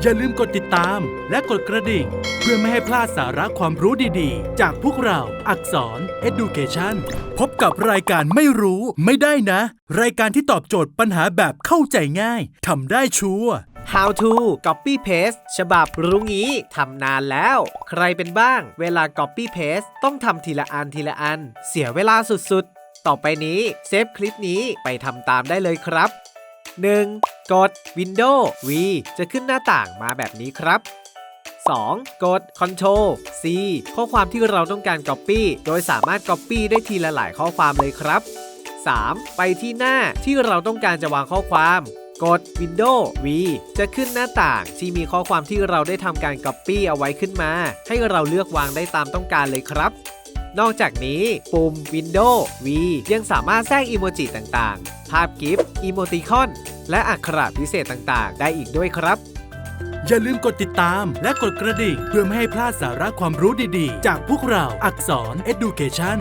อย่าลืมกดติดตามและกดกระดิ่ง เพื่อไม่ให้พลาดสาระความรู้ดีๆ จากพวกเราอักษร Education พบกับรายการไม่รู้ไม่ได้นะ รายการที่ตอบโจทย์ปัญหาแบบเข้าใจง่ายทำได้ชัวร์ How to Copy Paste ฉบับรู้งี้ทำนานแล้ว ใครเป็นบ้าง เวลา Copy Paste ต้องทำทีละอันทีละอัน เสียเวลาสุดๆ ต่อไปนี้เซฟคลิปนี้ไปทำตามได้เลยครับ 1. กด Windows V จะขึ้นหน้าต่างมาแบบนี้ครับ 2. กด Ctrl C ข้อความที่เราต้องการ Copy โดยสามารถ Copy ได้ทีละหลายข้อความเลยครับ 3. ไปที่หน้าที่เราต้องการจะวางข้อความ กด Windows V จะขึ้นหน้าต่างที่มีข้อความที่เราได้ทำการ Copy เอาไว้ขึ้นมา ให้เราเลือกวางได้ตามต้องการเลยครับนอกจากนี้ ปุ่ม Windows V ยังสามารถแทรกอีโมจิต่างๆ ภาพกิฟต์อีโมติคอน และอักขระพิเศษต่างๆ ได้อีกด้วยครับ อย่าลืมกดติดตามและกดกระดิ่งเพื่อไม่ให้พลาดสาระความรู้ดีๆ จากพวกเราอักษร Education